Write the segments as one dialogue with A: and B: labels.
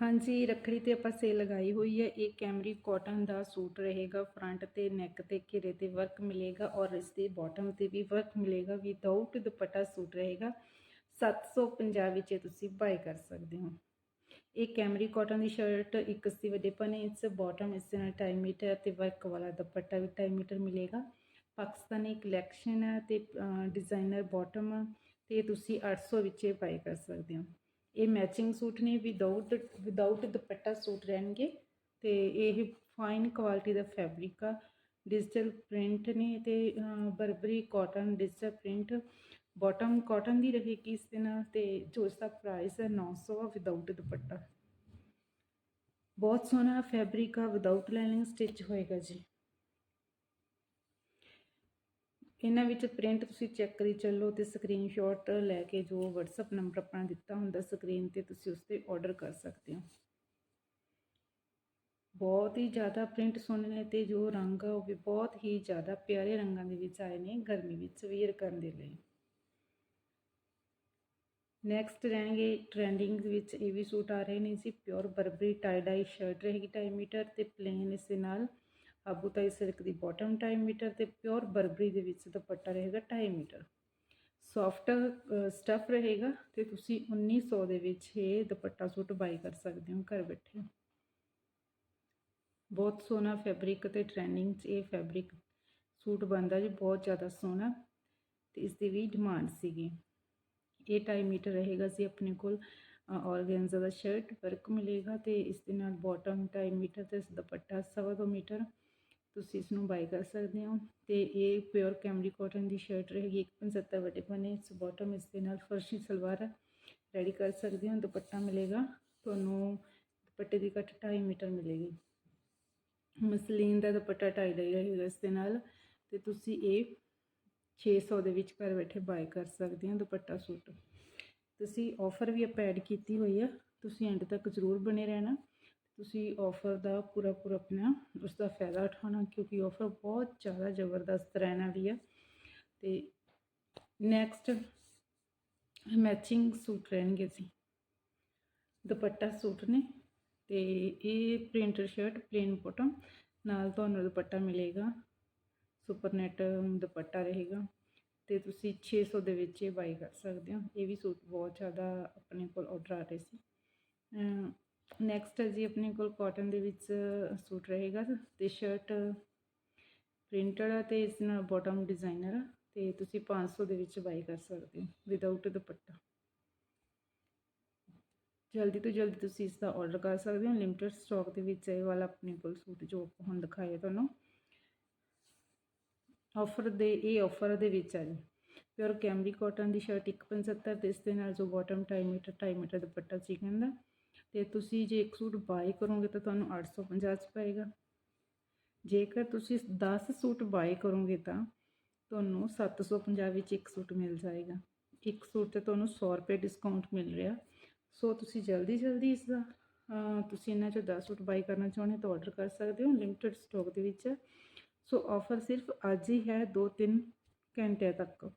A: ਹਾਂਜੀ, ਰੱਖੜੀ ਤੇ ਆਪਾਂ ਸੇਲ ਲਗਾਈ ਹੋਈ ਹੈ। ਇਹ ਕੈਮਰੀ ਕਾਟਨ ਦਾ ਸੂਟ ਰਹੇਗਾ। ਫਰੰਟ ਤੇ, ਨੈਕ ਤੇ, ਘੇਰੇ ਤੇ ਵਰਕ ਮਿਲੇਗਾ ਔਰ ਇਸ ਦੇ ਬਾਟਮ ਤੇ ਵੀ ਵਰਕ ਮਿਲੇਗਾ। ਵਿਦਆਊਟ ਦੁਪੱਟਾ ਸੂਟ ਰਹੇਗਾ। 750 ਵਿੱਚ ਤੁਸੀਂ ਬਾਈ ਕਰ ਸਕਦੇ ਹੋ। ਇਹ ਕੈਮਰੀ ਕਾਟਨ ਦੀ ਸ਼ਰਟ 81 ਵੱਡੇ ਪਨੇ ਇਸ ਬਾਟਮ ਇਸ ਨਾਲ 2.5 ਮੀਟਰ ਤੇ ਵਰਕ ਵਾਲਾ ਦੁਪੱਟਾ ਵੀ 2.5 ਮੀਟਰ ਮਿਲੇਗਾ। ਪਾਕਿਸਤਾਨੀ ਕਲੈਕਸ਼ਨ ਹੈ ਤੇ ਡਿਜ਼ਾਈਨਰ ਬਾਟਮ ਤੇ ਤੁਸੀਂ 800 ਵਿੱਚ ਇਹ ਬਾਈ ਕਰ ਸਕਦੇ ਹੋ। ਇਹ ਮੈਚਿੰਗ ਸੂਟ ਨੇ ਵਿਦਆਊਟ ਵਿਦਆਊਟ ਦੁਪੱਟਾ ਸੂਟ ਰਹਿਣਗੇ ਤੇ ਇਹ ਫਾਈਨ ਕੁਆਲਿਟੀ ਦਾ ਫੈਬਰਿਕ ਆ ਡਿਜੀਟਲ ਪ੍ਰਿੰਟ ਨੇ ਤੇ Burberry cotton digital print bottom cotton ਦੀ ਰਹੇਗੀ ਇਸ ਦੇ ਨਾਲ ਤੇ ਜੋ ਇਸ ਦਾ ਪ੍ਰਾਈਸ ਹੈ 900 ਆ ਵਿਦਆਊਟ ਦੁਪੱਟਾ। ਬਹੁਤ ਸੋਹਣਾ ਫੈਬਰਿਕ ਆ ਵਿਦਆਊਟ ਲਾਈਨਿੰਗ ਸਟਿਚ ਹੋਏਗਾ ਜੀ। ਇਹਨਾਂ ਵਿੱਚ ਪ੍ਰਿੰਟ ਤੁਸੀਂ ਚੈੱਕ ਕਰੀ ਚੱਲੋ ਤੇ ਸਕਰੀਨਸ਼ਾਟ ਲੈ ਕੇ ਜੋ WhatsApp ਨੰਬਰ ਆਪਣਾ ਦਿੱਤਾ ਹੁੰਦਾ ਸਕਰੀਨ ਤੇ ਤੁਸੀਂ ਉਸ ਤੇ ਆਰਡਰ ਕਰ ਸਕਦੇ ਹੋ। ਬਹੁਤ ਹੀ ਜ਼ਿਆਦਾ ਪ੍ਰਿੰਟ ਸੋਹਣੇ ਨੇ ਤੇ ਜੋ ਰੰਗ ਆ ਉਹ ਵੀ ਬਹੁਤ ਹੀ ਜ਼ਿਆਦਾ ਪਿਆਰੇ ਰੰਗਾਂ ਦੇ ਵਿੱਚ ਆਏ ਨੇ ਗਰਮੀ ਵਿੱਚ ਵੇਅਰ ਕਰਨ ਦੇ ਲਈ। ਨੈਕਸਟ ਰਹਿਣਗੇ ਟ੍ਰੈਂਡਿੰਗ ਵਿੱਚ ਇਹ ਵੀ ਸੂਟ ਆ ਰਹੇ ਨੇ ਜੀ pure Burberry tie dye shirt ਰਹੇਗੀ 2.5 ਮੀਟਰ ਤੇ ਪਲੇਨ ਇਸ ਦੇ ਨਾਲ ਆਬੂ ਸਿਲਕ ਦੀ ਬਾਟਮ 2.5 ਮੀਟਰ ਤੇ ਪਿਓਰ ਬਰਬਰੀ ਦੇ ਵਿੱਚ ਦੁਪੱਟਾ ਰਹੇਗਾ 2.5 ਮੀਟਰ। ਸੌਫਟ ਸਟਫ ਰਹੇਗਾ ਤੇ ਤੁਸੀਂ 1900 ਦੇ ਵਿੱਚ ਇਹ ਦੁਪੱਟਾ ਸੂਟ ਬਾਈ ਕਰ ਸਕਦੇ ਹੋ ਘਰ ਬੈਠੇ। ਬਹੁਤ ਸੋਹਣਾ ਫੈਬਰਿਕ ਤੇ ਟ੍ਰੈਂਡਿੰਗ 'ਚ ਇਹ ਫੈਬਰਿਕ ਸੂਟ ਬਣਦਾ ਜੀ, ਬਹੁਤ ਜ਼ਿਆਦਾ ਸੋਹਣਾ ਤੇ ਇਸ ਦੀ ਵੀ ਡਿਮਾਂਡ ਸੀਗੀ। ਇਹ 2.5 ਮੀਟਰ ਰਹੇਗਾ ਸੀ ਆਪਣੇ ਕੋਲ ਔਰਗੈਂਜ਼ਾ ਦਾ ਸ਼ਰਟ ਵਰਕ ਮਿਲੇਗਾ ਤੇ ਇਸ ਦੇ ਨਾਲ ਬਾਟਮ 2.5 ਮੀਟਰ ਤੇ ਦੁਪੱਟਾ 2.5 ਮੀਟਰ ਤੁਸੀਂ ਇਸ ਨੂੰ ਬਾਈ ਕਰ ਸਕਦੇ ਹੋ। ਤੇ ਇਹ ਪਿਓਰ ਕੈਮਰੀ ਕਾਟਨ ਦੀ ਸ਼ਰਟ ਰਹੇਗੀ 175 ਵੱਡੇ ਪਨੇ, ਇਸ ਬਾਟਮ ਇਸ ਦੇ ਨਾਲ ਫਰਸ਼ੀ ਸਲਵਾਰ ਰੈਡੀ ਕਰ ਸਕਦੇ ਹੋ। ਦੁਪੱਟਾ ਮਿਲੇਗਾ, ਤੁਹਾਨੂੰ ਦੁਪੱਟੇ ਦੀ ਕੱਟ 2.5 ਮੀਟਰ ਮਿਲੇਗੀ। ਮਸਲੀਨ ਦਾ ਦੁਪੱਟਾ 2.5 ਦਾ ਰਹੇਗਾ ਇਸ ਦੇ ਨਾਲ। ਤੇ ਤੁਸੀਂ ਇਹ 600 ਦੇ ਵਿੱਚ ਘਰ ਬੈਠੇ ਬਾਈ ਕਰ ਸਕਦੇ ਹੋ ਦੁਪੱਟਾ ਸੂਟ। ਤੁਸੀਂ ਆਫਰ ਵੀ ਆਪਾਂ ਐਡ ਕੀਤੀ ਹੋਈ ਆ, ਤੁਸੀਂ ਐਂਡ ਤੱਕ ਜ਼ਰੂਰ ਬਣੇ ਰਹਿਣਾ। ਤੁਸੀਂ ਆਫਰ ਦਾ ਪੂਰਾ ਪੂਰਾ ਆਪਣਾ ਉਸ ਦਾ ਫਾਇਦਾ ਉਠਾਉਣਾ ਕਿਉਂਕਿ ਆਫਰ ਬਹੁਤ ਜ਼ਿਆਦਾ ਜ਼ਬਰਦਸਤ ਰਹਿਣਾ ਵੀ ਆ। ਤੇ ਨੈਕਸਟ ਮੈਚਿੰਗ ਸੂਟ ਰਹਿਣਗੇ ਸੀ ਦੁਪੱਟਾ ਸੂਟ ਨੇ ਤੇ ਇਹ ਪ੍ਰਿੰਟਡ ਸ਼ਰਟ ਪਲੇਨ ਬੋਟਮ ਨਾਲ ਤੁਹਾਨੂੰ ਦੁਪੱਟਾ ਮਿਲੇਗਾ। ਸੁਪਰ ਨੈਟ ਦੁਪੱਟਾ ਰਹੇਗਾ ਤੇ ਤੁਸੀਂ 600 ਦੇ ਵਿੱਚ ਇਹ ਬਾਈ ਕਰ ਸਕਦੇ ਹੋ। ਇਹ ਵੀ ਸੂਟ ਬਹੁਤ ਜ਼ਿਆਦਾ ਆਪਣੇ ਕੋਲ ਆਰਡਰ ਆ ਰਹੇ ਸੀ। ਨੈਕਸਟ ਹੈ ਜੀ ਆਪਣੇ ਕੋਲ ਕਾਟਨ ਦੇ ਵਿੱਚ ਸੂਟ ਰਹੇਗਾ ਤੇ ਸ਼ਰਟ ਪ੍ਰਿੰਟਡ ਆ ਤੇ ਇਸ ਨਾਲ ਬਾਟਮ ਡਿਜ਼ਾਈਨਰ ਆ ਤੇ ਤੁਸੀਂ 500 ਦੇ ਵਿੱਚ ਬਾਈ ਕਰ ਸਕਦੇ ਹੋ ਵਿਦਆਊਟ ਦੁਪੱਟਾ। ਜਲਦੀ ਤੋਂ ਜਲਦੀ ਤੁਸੀਂ ਇਸ ਦਾ ਆਰਡਰ ਕਰ ਸਕਦੇ ਹੋ। ਲਿਮਟਿਡ ਸਟਾਕ ਦੇ ਵਿੱਚ ਇਹ ਵਾਲਾ ਆਪਣੇ ਕੋਲ ਸੂਟ ਜੋ ਹੁਣ ਦਿਖਾਇਆ ਤੁਹਾਨੂੰ। ਆਫਰ ਦੇ, ਇਹ ਆਫਰ ਦੇ ਵਿੱਚ ਆ ਜੀ। ਪਿਓਰ ਕੈਮਰੀ ਕਾਟਨ ਦੀ ਸ਼ਰਟ 175 ਤੇ ਇਸ ਦੇ ਨਾਲ ਜੋ bottom 2.5 metre 2.5 metre dupatta chikan ਦਾ ਤੇ ਤੁਸੀਂ ਜੇ ਇੱਕ ਸੂਟ ਬਾਏ ਕਰੋਗੇ ਤਾਂ ਤੁਹਾਨੂੰ 850 ਚ ਪਏਗਾ। ਜੇਕਰ ਤੁਸੀਂ 10 ਸੂਟ ਬਾਏ ਕਰੋਗੇ ਤਾਂ ਤੁਹਾਨੂੰ 750 ਵਿੱਚ ਇੱਕ ਸੂਟ ਮਿਲ ਜਾਏਗਾ। ਇੱਕ ਸੂਟ ਤੇ ਤੁਹਾਨੂੰ 100 ਰੁਪਏ ਡਿਸਕਾਊਂਟ ਮਿਲ ਰਿਹਾ। ਸੋ ਤੁਸੀਂ ਜਲਦੀ ਜਲਦੀ ਇਸ ਦਾ ਤੁਸੀਂ ਇਹਨਾਂ ਚੋਂ 10 ਸੂਟ ਬਾਈ ਕਰਨਾ ਚਾਹੁੰਦੇ ਤਾਂ ਆਰਡਰ ਕਰ ਸਕਦੇ ਹੋ ਲਿਮਟਿਡ ਸਟਾਕ ਦੇ ਵਿੱਚ। ਸੋ ਆਫਰ ਸਿਰਫ ਅੱਜ ਹੀ ਹੈ 2-3 ਘੰਟੇ ਤੱਕ।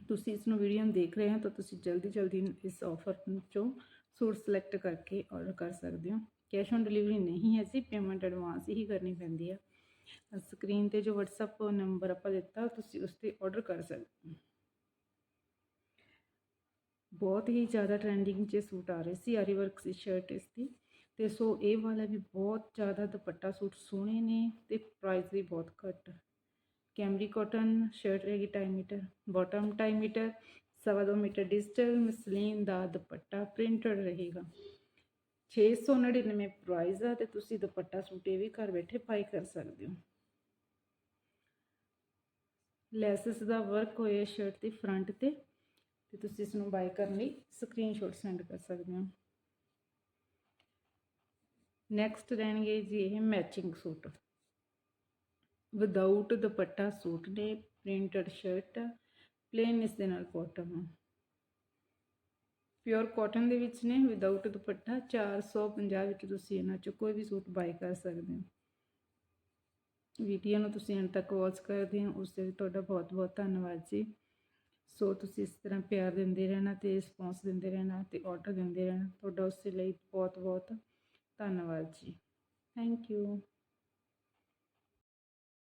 A: ਤੁਸੀਂ ਇਸ ਨੂੰ ਵੀਡੀਓ ਨੂੰ ਦੇਖ ਰਹੇ ਹੋ ਤਾਂ ਤੁਸੀਂ ਜਲਦੀ ਜਲਦੀ ਇਸ ਆਫਰ ਚੋਂ ਸੂਟ ਸਿਲੈਕਟ ਕਰਕੇ ਆਰਡਰ ਕਰ ਸਕਦੇ ਹੋ। ਕੈਸ਼ ਔਨ ਡਿਲੀਵਰੀ ਨਹੀਂ ਹੈ ਸੀ ਪੇਮੈਂਟ ਐਡਵਾਂਸ ਹੀ ਕਰਨੀ ਪੈਂਦੀ ਹੈ ਸਕਰੀਨ ਤੇ ਜੋ WhatsApp ਨੰਬਰ ਆਪਾਂ ਦਿੱਤਾ, ਤੁਸੀਂ ਉਸ ਤੇ ਆਰਡਰ ਕਰ ਸਕਦੇ ਹੋ। ਬਹੁਤ ਹੀ ਜ਼ਿਆਦਾ ਟ੍ਰੈਂਡਿੰਗ 'ਚ ਸੂਟ ਆ ਰਹੇ ਸੀ, ਆਰੀ ਵਰਕ ਦੀ ਸ਼ਰਟ ਇਸ ਦੀ। ਤੇ ਸੋ ਇਹ ਵਾਲਾ ਵੀ ਬਹੁਤ ਜ਼ਿਆਦਾ ਦੁਪੱਟਾ ਸੂਟ ਸੋਹਣੇ ਨੇ ਤੇ ਪ੍ਰਾਈਸ ਵੀ ਬਹੁਤ ਘੱਟ। ਕੈਮਰੀ ਕਾਟਨ ਸ਼ਰਟ ਰਹੇਗੀ 2.5 ਮੀਟਰ ਬਾਟਮ 2.5 ਮੀਟਰ ਸਵਾ ਦੋ ਮੀਟਰ ਡਿਜੀਟਲ ਮਸਲੀਨ ਦਾ ਦੁਪੱਟਾ ਪ੍ਰਿੰਟਡ ਰਹੇਗਾ। 699 ਪ੍ਰਾਈਸ ਆ ਤੇ ਤੁਸੀਂ ਦੁਪੱਟਾ ਸੂਟ ਇਹ ਵੀ ਘਰ ਬੈਠੇ ਪਾਈ ਕਰ ਸਕਦੇ ਹੋ। ਲੈਸਸ ਦਾ ਵਰਕ ਹੋਇਆ ਸ਼ਰਟ ਦੀ ਫਰੰਟ ਤੇ ਤੇ ਤੁਸੀਂ ਇਸ ਨੂੰ ਬਾਈ ਕਰਨ ਲਈ ਸਕਰੀਨਸ਼ਾਟ ਸੈਂਡ ਕਰ ਸਕਦੇ ਹੋ। ਨੈਕਸਟ ਰਹਿਣਗੇ ਜੀ ਇਹ matching suit. Without dupatta suit ਨੇ ਪ੍ਰਿੰਟਡ ਸ਼ਰਟ ਪਲੇਨ ਇਸ ਦੇ ਨਾਲ ਬਾਟਮ ਪਿਓਰ ਕਾਟਨ ਦੇ ਵਿੱਚ ਨੇ ਵਿਦਆਊਟ ਦੁਪੱਟਾ 450 ਵਿੱਚ ਤੁਸੀਂ ਇਹਨਾਂ ਚੋਂ ਕੋਈ ਵੀ ਸੂਟ ਬਾਈ ਕਰ ਸਕਦੇ ਹੋ। ਵੀਡੀਓ ਨੂੰ ਤੁਸੀਂ ਅੰਤ ਤੱਕ ਵਾਚ ਕਰਦੇ ਹੋ, ਉਸ ਦੇ ਤੁਹਾਡਾ ਬਹੁਤ ਬਹੁਤ ਧੰਨਵਾਦ ਜੀ। ਸੋ ਤੁਸੀਂ ਇਸ ਤਰ੍ਹਾਂ ਪਿਆਰ ਦਿੰਦੇ ਰਹਿਣਾ ਤੇ ਰਿਸਪੌਂਸ ਦਿੰਦੇ ਰਹਿਣਾ ਤੇ ਆਰਡਰ ਦਿੰਦੇ ਰਹਿਣਾ, ਤੁਹਾਡਾ ਉਸ ਲਈ ਬਹੁਤ ਬਹੁਤ ਧੰਨਵਾਦ ਜੀ। Thank you